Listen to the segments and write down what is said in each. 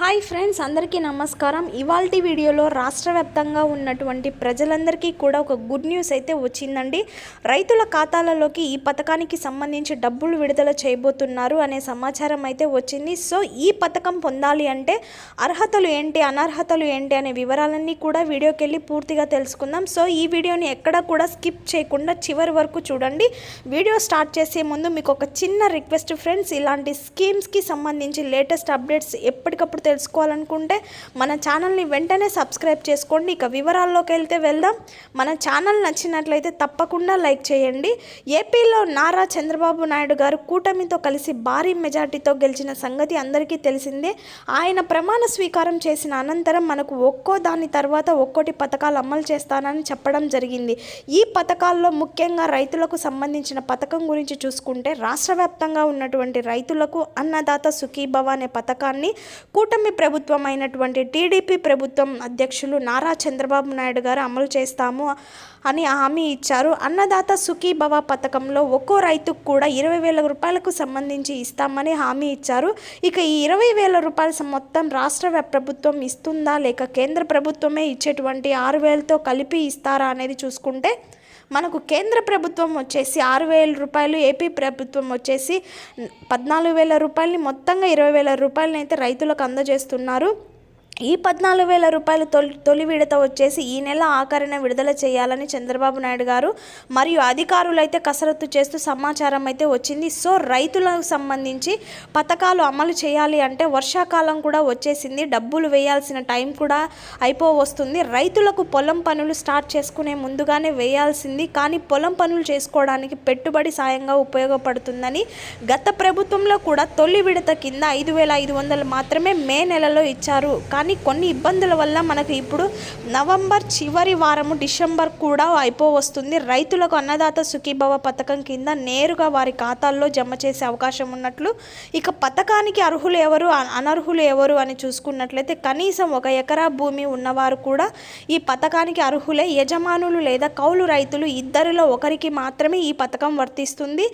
Hi friends అందరికీ నమస్కారం. ఇవాల్టి వీడియోలో రాష్ట్ర వ్యాప్తంగా ఉన్నటువంటి ప్రజలందరికీ కూడా ఒక గుడ్ న్యూస్ అయితే వచ్చిందండి. రైతుల ఖాతాలలోకి ఈ పథకానికి సంబంధించి డబ్బులు విడుదల చేయబోతున్నారు అనే సమాచారం అయితే వచ్చింది. సో ఈ పథకం పొందాలి అంటే అర్హతలు ఏంటి అనర్హతలు ఏంటి అనే వివరాలన్నీ కూడా వీడియోకి వెళ్ళి పూర్తిగా తెలుసుకుందాం. సో ఈ వీడియోని ఎక్కడ కూడా స్కిప్ చేయకుండా చివరి వరకు చూడండి. వీడియో స్టార్ట్ చేసే ముందు మీకు ఒక చిన్న రిక్వెస్ట్ ఫ్రెండ్స్ ఇలాంటి స్కీమ్స్కి సంబంధించి లేటెస్ట్ అప్డేట్స్ ఎప్పటికప్పుడు తెలుసుకోవాలనుకుంటే మన ఛానల్ని వెంటనే సబ్స్క్రైబ్ చేసుకోండి. ఇక వివరాల్లోకి వెళ్తే వెళ్దాం. మన ఛానల్ నచ్చినట్లయితే తప్పకుండా లైక్ చేయండి. ఏపీలో నారా చంద్రబాబు నాయుడు గారు కూటమితో కలిసి భారీ మెజార్టీతో గెలిచిన సంగతి అందరికీ తెలిసిందే. ఆయన ప్రమాణ స్వీకారం చేసిన అనంతరం మనకు ఒక్కో దాని తర్వాత ఒక్కోటి పథకాలు అమలు చేస్తానని చెప్పడం జరిగింది. ఈ పథకాల్లో ముఖ్యంగా రైతులకు సంబంధించిన పథకం గురించి చూసుకుంటే రాష్ట్ర వ్యాప్తంగా ఉన్నటువంటి రైతులకు అన్నదాత సుఖీభవ అనే పథకాన్ని కూటమి ప్రభుత్వం అయినటువంటి టీడీపీ ప్రభుత్వం అధ్యక్షులు నారా చంద్రబాబు నాయుడు గారు అమలు చేస్తాము అని హామీ ఇచ్చారు. అన్నదాత సుఖీభవ పథకంలో ఒక్కో రైతుకు కూడా ఇరవై వేల రూపాయలకు సంబంధించి ఇస్తామని హామీ ఇచ్చారు. ఇక ఈ ఇరవై వేల రూపాయల మొత్తం రాష్ట్ర ప్రభుత్వం ఇస్తుందా లేక కేంద్ర ప్రభుత్వమే ఇచ్చేటువంటి ఆరు వేలతో కలిపి ఇస్తారా అనేది చూసుకుంటే మనకు కేంద్ర ప్రభుత్వం వచ్చేసి ఆరు వేల రూపాయలు ఏపీ ప్రభుత్వం వచ్చేసి పద్నాలుగు వేల రూపాయలని మొత్తంగా ఇరవై వేల రూపాయలని అయితే రైతులకు చేస్తున్నారు. ఈ పద్నాలుగు వేల రూపాయలు తొలి తొలి విడత వచ్చేసి ఈ నెల ఆఖరిన విడుదల చేయాలని చంద్రబాబు నాయుడు గారు మరియు అధికారులు అయితే కసరత్తు చేస్తూ సమాచారం అయితే వచ్చింది. సో రైతులకు సంబంధించి పథకాలు అమలు చేయాలి అంటే వర్షాకాలం కూడా వచ్చేసింది. డబ్బులు వేయాల్సిన టైం కూడా అయిపోవస్తుంది. రైతులకు పొలం పనులు స్టార్ట్ చేసుకునే ముందుగానే వేయాల్సింది. కానీ పొలం పనులు చేసుకోవడానికి పెట్టుబడి సాయంగా ఉపయోగపడుతుందని గత ప్రభుత్వంలో కూడా తొలి విడత కింద ఐదు వేల ఐదు వందలు మాత్రమే మే నెలలో ఇచ్చారు. కానీ కొన్ని ఇబ్బందుల వల్ల మనకు ఇప్పుడు నవంబర్ చివరి వారము డిసెంబర్ కూడా అయిపోవస్తుంది. రైతులకు అన్నదాత సుఖీభవ పథకం కింద నేరుగా వారి ఖాతాల్లో జమ చేసే అవకాశం ఉన్నట్లు ఇక పథకానికి అర్హులు ఎవరు అనర్హులు ఎవరు అని చూసుకున్నట్లయితే కనీసం ఒక ఎకరా భూమి ఉన్నవారు కూడా ఈ పథకానికి అర్హులే. యజమానులు లేదా కౌలు రైతులు ఇద్దరిలో ఒకరికి మాత్రమే ఈ పథకం వర్తిస్తుంది.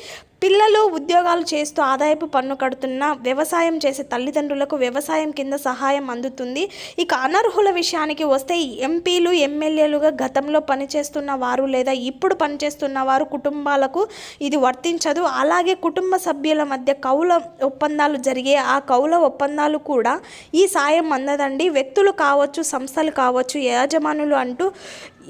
పిల్లలు ఉద్యోగాలు చేస్తూ ఆదాయపు పన్ను కడుతున్న వ్యవసాయం చేసే తల్లిదండ్రులకు వ్యవసాయం కింద సహాయం అందుతుంది. ఇక అనర్హుల విషయానికి వస్తే ఎంపీలు ఎమ్మెల్యేలుగా గతంలో పనిచేస్తున్న వారు లేదా ఇప్పుడు పనిచేస్తున్న వారు కుటుంబాలకు ఇది వర్తించదు. అలాగే కుటుంబ సభ్యుల మధ్య కౌల ఒప్పందాలు జరిగే ఆ కౌల ఒప్పందాలు కూడా ఈ సాయం అందదండి. వ్యక్తులు కావచ్చు సంస్థలు కావచ్చు యజమానులు అంటూ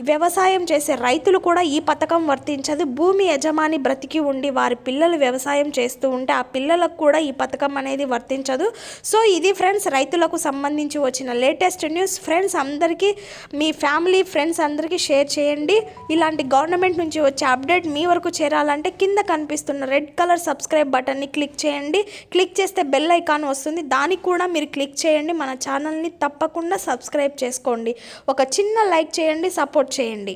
వ్యవసాయం చేసే రైతులు కూడా ఈ పథకం వర్తించదు. భూమి యజమాని బ్రతికి ఉండి వారి పిల్లలు వ్యవసాయం చేస్తూ ఉంటే ఆ పిల్లలకు కూడా ఈ పథకం అనేది వర్తించదు. సో ఇది ఫ్రెండ్స్ రైతులకు సంబంధించి వచ్చిన లేటెస్ట్ న్యూస్. ఫ్రెండ్స్ అందరికీ మీ ఫ్యామిలీ ఫ్రెండ్స్ అందరికీ షేర్ చేయండి. ఇలాంటి గవర్నమెంట్ నుంచి వచ్చే అప్డేట్ మీ వరకు చేరాలంటే కింద కనిపిస్తున్న రెడ్ కలర్ సబ్స్క్రైబ్ బటన్ని క్లిక్ చేయండి. క్లిక్ చేస్తే బెల్ ఐకాన్ వస్తుంది. దానికి కూడా మీరు క్లిక్ చేయండి. మన ఛానల్ని తప్పకుండా సబ్స్క్రైబ్ చేసుకోండి. ఒక చిన్న లైక్ చేయండి. సపోర్ట్ సపోర్ట్ చేయండి.